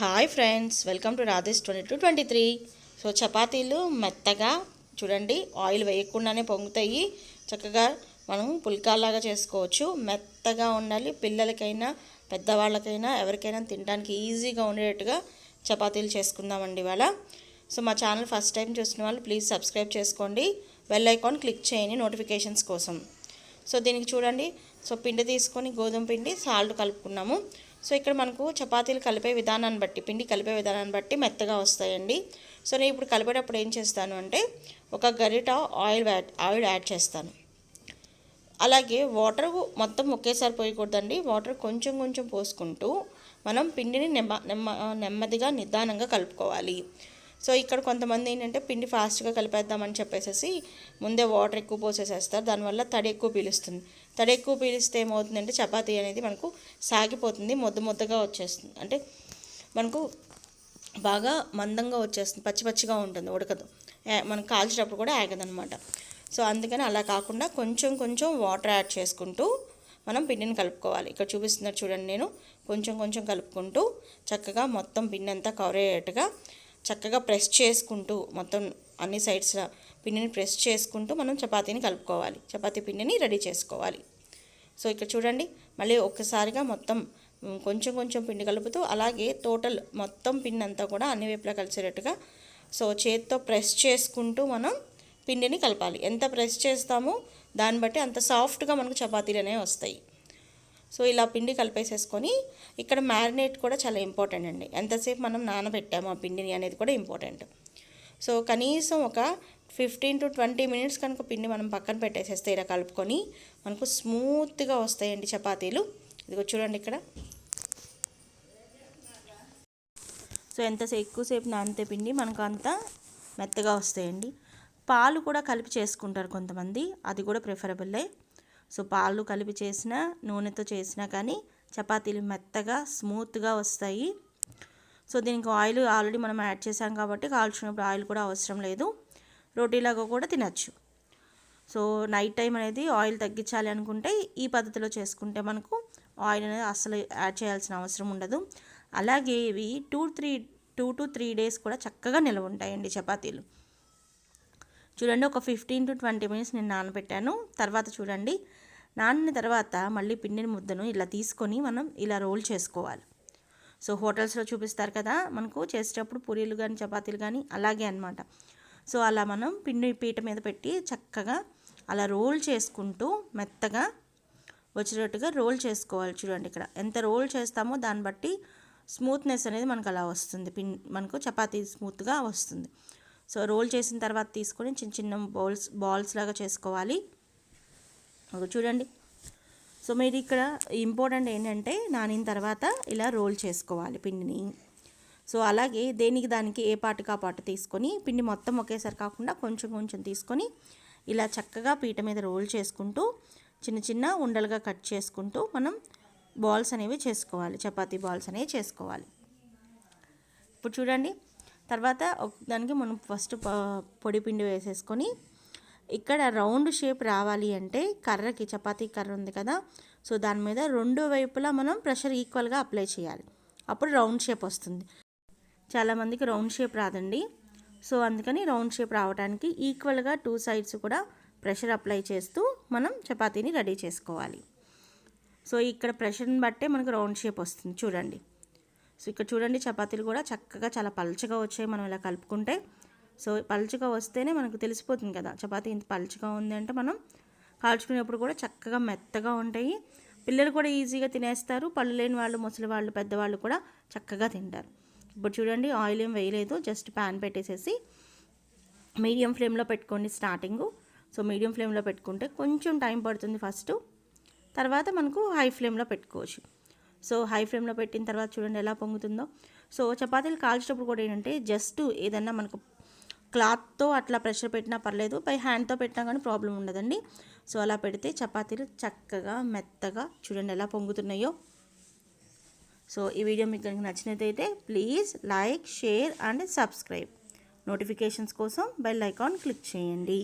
Hi friends welcome to Radhesh twenty two twenty three so చపాతీలు మెత్తగా చూడండి oil వేయకుండానే పొంగుతాయి. చక్కగా మనం పుల్కాలాగా చేసుకోవచ్చు. మెత్తగా ఉండాలి. పిల్లలకైనా పెద్దవాళ్ళకైనా ఎవరికైనా తినడానికి ఈజీగా ఉండేటట్టుగా చపాతీలు చేసుకుందామండి ఇవాళ. సో మా ఛానల్ ఫస్ట్ టైం చూసిన వాళ్ళు ప్లీజ్ సబ్స్క్రైబ్ చేసుకోండి. బెల్ ఐకాన్ క్లిక్ చేయండి నోటిఫికేషన్స్ కోసం. సో దీనికి చూడండి. సో పిండి తీసుకొని గోధుమ పిండి సాల్ట్ కలుపుకున్నాము. సో ఇక్కడ మనకు చపాతీలు కలిపే విధానాన్ని బట్టి పిండి కలిపే విధానాన్ని బట్టి మెత్తగా వస్తాయండి. సో నేను ఇప్పుడు కలిపేటప్పుడు ఏం చేస్తాను అంటే ఒక గరిట ఆయిల్ ఆయిల్ యాడ్ చేస్తాను. అలాగే వాటర్ మొత్తం ఒకేసారి పోయకూడదండి. వాటర్ కొంచెం కొంచెం పోసుకుంటూ మనం పిండిని నెమ్మ నెమ్మ నెమ్మదిగా నిదానంగా కలుపుకోవాలి. సో ఇక్కడ కొంతమంది ఏంటంటే పిండి ఫాస్ట్గా కలిపేద్దామని చెప్పేసి ముందే వాటర్ ఎక్కువ పోసేసేస్తారు. దానివల్ల తడి ఎక్కువ పీలుస్తుంది. తడి ఎక్కువ పీలిస్తే ఏమవుతుందంటే చపాతీ అనేది మనకు సాగిపోతుంది ముద్ద ముద్దగా వచ్చేస్తుంది. అంటే మనకు బాగా మందంగా వచ్చేస్తుంది పచ్చి పచ్చిగా ఉంటుంది ఉడకదు. మనం కాల్చేటప్పుడు కూడా ఆగదనమాట. సో అందుకని అలా కాకుండా కొంచెం కొంచెం వాటర్ యాడ్ చేసుకుంటూ మనం పిండిని కలుపుకోవాలి. ఇక్కడ చూపిస్తున్నారు చూడండి నేను. కొంచెం కొంచెం కలుపుకుంటూ చక్కగా మొత్తం పిండి అంతా కవర్ అయ్యేట్టుగా చక్కగా ప్రెస్ చేసుకుంటూ మొత్తం అన్ని సైడ్స్ పిండిని ప్రెస్ చేసుకుంటూ మనం చపాతీని కలుపుకోవాలి. చపాతీ పిండిని రెడీ చేసుకోవాలి. సో ఇక్కడ చూడండి. మళ్ళీ ఒక్కసారిగా మొత్తం కొంచెం కొంచెం పిండి కలుపుతూ అలాగే టోటల్ మొత్తం పిండి అంతా కూడా అన్ని వైపులా కలిసేటట్టుగా సో చేత్తో ప్రెస్ చేసుకుంటూ మనం పిండిని కలపాలి. ఎంత ప్రెస్ చేస్తామో దాన్ని బట్టి అంత సాఫ్ట్గా మనకు చపాతీలు అనేవి వస్తాయి. సో ఇలా పిండి కలిపేసేసుకొని ఇక్కడ మ్యారినేట్ కూడా చాలా ఇంపార్టెంట్ అండి. ఎంతసేపు మనం నానబెట్టాము ఆ పిండిని అనేది కూడా ఇంపార్టెంట్. సో కనీసం ఒక ఫిఫ్టీన్ టు ట్వంటీ మినిట్స్ కనుక పిండి మనం పక్కన పెట్టేసేస్తే ఇలా కలుపుకొని మనకు స్మూత్గా వస్తాయండి చపాతీలు. ఇదిగో చూడండి ఇక్కడ. సో ఎంత ఎక్కువసేపు నానితే పిండి మనకు అంత మెత్తగా వస్తాయండి. పాలు కూడా కలిపి చేసుకుంటారు కొంతమంది. అది కూడా ప్రిఫరబుల్లే సో పాలు కలిపి చేసిన నూనెతో చేసినా కానీ చపాతీలు మెత్తగా స్మూత్గా వస్తాయి. సో దీనికి ఆయిల్ ఆల్రెడీ మనం యాడ్ చేసాం కాబట్టి కాల్చినప్పుడు ఆయిల్ కూడా అవసరం లేదు. రోటీలాగా కూడా తినచ్చు. సో నైట్ టైం అనేది ఆయిల్ తగ్గించాలి అనుకుంటే ఈ పద్ధతిలో చేసుకుంటే మనకు ఆయిల్ అనేది అసలు యాడ్ చేయాల్సిన అవసరం ఉండదు. అలాగే ఇవి two three two to three days కూడా చక్కగా నిల్వ ఉంటాయండి చపాతీలు. చూడండి ఒక ఫిఫ్టీన్ టు ట్వంటీ మినిట్స్ నేను నానబెట్టాను. తర్వాత చూడండి నానిన తర్వాత మళ్ళీ పిండిని ముద్దను ఇలా తీసుకొని మనం ఇలా రోల్ చేసుకోవాలి. సో హోటల్స్లో చూపిస్తారు కదా మనకు చేసేటప్పుడు పూరీలు కానీ చపాతీలు కానీ అలాగే అనమాట సో అలా మనం పిండి పీట మీద పెట్టి చక్కగా అలా రోల్ చేసుకుంటూ మెత్తగా వచ్చేటట్టుగా రోల్ చేసుకోవాలి చూడండి ఇక్కడ. ఎంత రోల్ చేస్తామో దాన్ని బట్టి స్మూత్నెస్ అనేది మనకు అలా వస్తుంది. పిన్ మనకు చపాతీ స్మూత్గా వస్తుంది. సో రోల్ చేసిన తర్వాత తీసుకొని చిన్న చిన్న బౌల్స్ బాల్స్ లాగా చేసుకోవాలి. చూడండి. సో మీరు ఇక్కడ ఇంపార్టెంట్ ఏంటంటే నానిన తర్వాత ఇలా రోల్ చేసుకోవాలి పిండిని. సో అలాగే దేనికి దానికి ఏ పాటుకు ఆ పాటు తీసుకొని పిండి మొత్తం ఒకేసారి కాకుండా కొంచెం కొంచెం తీసుకొని ఇలా చక్కగా పీట మీద రోల్ చేసుకుంటూ చిన్న చిన్న ఉండలుగా కట్ చేసుకుంటూ మనం బాల్స్ అనేవి చేసుకోవాలి. చపాతీ బాల్స్ అనేవి చేసుకోవాలి. ఇప్పుడు చూడండి. తర్వాత దానికి మనం ఫస్ట్ పొడి పిండి వేసేసుకొని ఇక్కడ రౌండ్ షేప్ రావాలి అంటే కర్రకి చపాతీ కర్ర ఉంది కదా. సో దాని మీద రెండు వైపులా మనం ప్రెషర్ ఈక్వల్గా అప్లై చేయాలి. అప్పుడు రౌండ్ షేప్ వస్తుంది. చాలామందికి రౌండ్ షేప్ రాదండి. సో అందుకని రౌండ్ షేప్ రావడానికి ఈక్వల్గా టూ సైడ్స్ కూడా ప్రెషర్ అప్లై చేస్తూ మనం చపాతీని రెడీ చేసుకోవాలి. సో ఇక్కడ ప్రెషర్ని బట్టే మనకు రౌండ్ షేప్ వస్తుంది. చూడండి. సో ఇక్కడ చూడండి చపాతీలు కూడా చక్కగా చాలా పల్చగా వచ్చాయి మనం ఇలా కలుపుకుంటే. సో పల్చగా వస్తేనే మనకు తెలిసిపోతుంది కదా చపాతీ ఇంత పలుచగా ఉంది అంటే మనం కాల్చుకునేప్పుడు కూడా చక్కగా మెత్తగా ఉంటాయి. పిల్లలు కూడా ఈజీగా తినేస్తారు. పళ్ళు లేని వాళ్ళు ముసలి వాళ్ళు పెద్దవాళ్ళు కూడా చక్కగా తింటారు. ఇప్పుడు చూడండి ఆయిల్ ఏం వేయలేదు జస్ట్ ప్యాన్ పెట్టేసేసి మీడియం ఫ్లేమ్లో పెట్టుకోండి స్టార్టింగు సో మీడియం ఫ్లేమ్లో పెట్టుకుంటే కొంచెం టైం పడుతుంది ఫస్ట్ తర్వాత మనకు హై ఫ్లేమ్లో పెట్టుకోవచ్చు. సో హై ఫ్లేమ్లో పెట్టిన తర్వాత చూడండి ఎలా పొంగుతుందో. సో చపాతీలు కాల్చేటప్పుడు కూడా ఏంటంటే జస్ట్ ఏదన్నా మనకు క్లాత్తో అట్లా ప్రెషర్ పెట్టినా పర్లేదు పై హ్యాండ్తో పెట్టినా కానీ ప్రాబ్లం ఉండదండి. సో అలా పెడితే చపాతీలు చక్కగా మెత్తగా చూడండి ఎలా పొంగుతున్నాయో. సో ఈ వీడియో మీకు కనుక నచ్చినట్టయితే please like share and subscribe. Notifications కోసం బెల్ ఐకాన్ క్లిక్ చేయండి.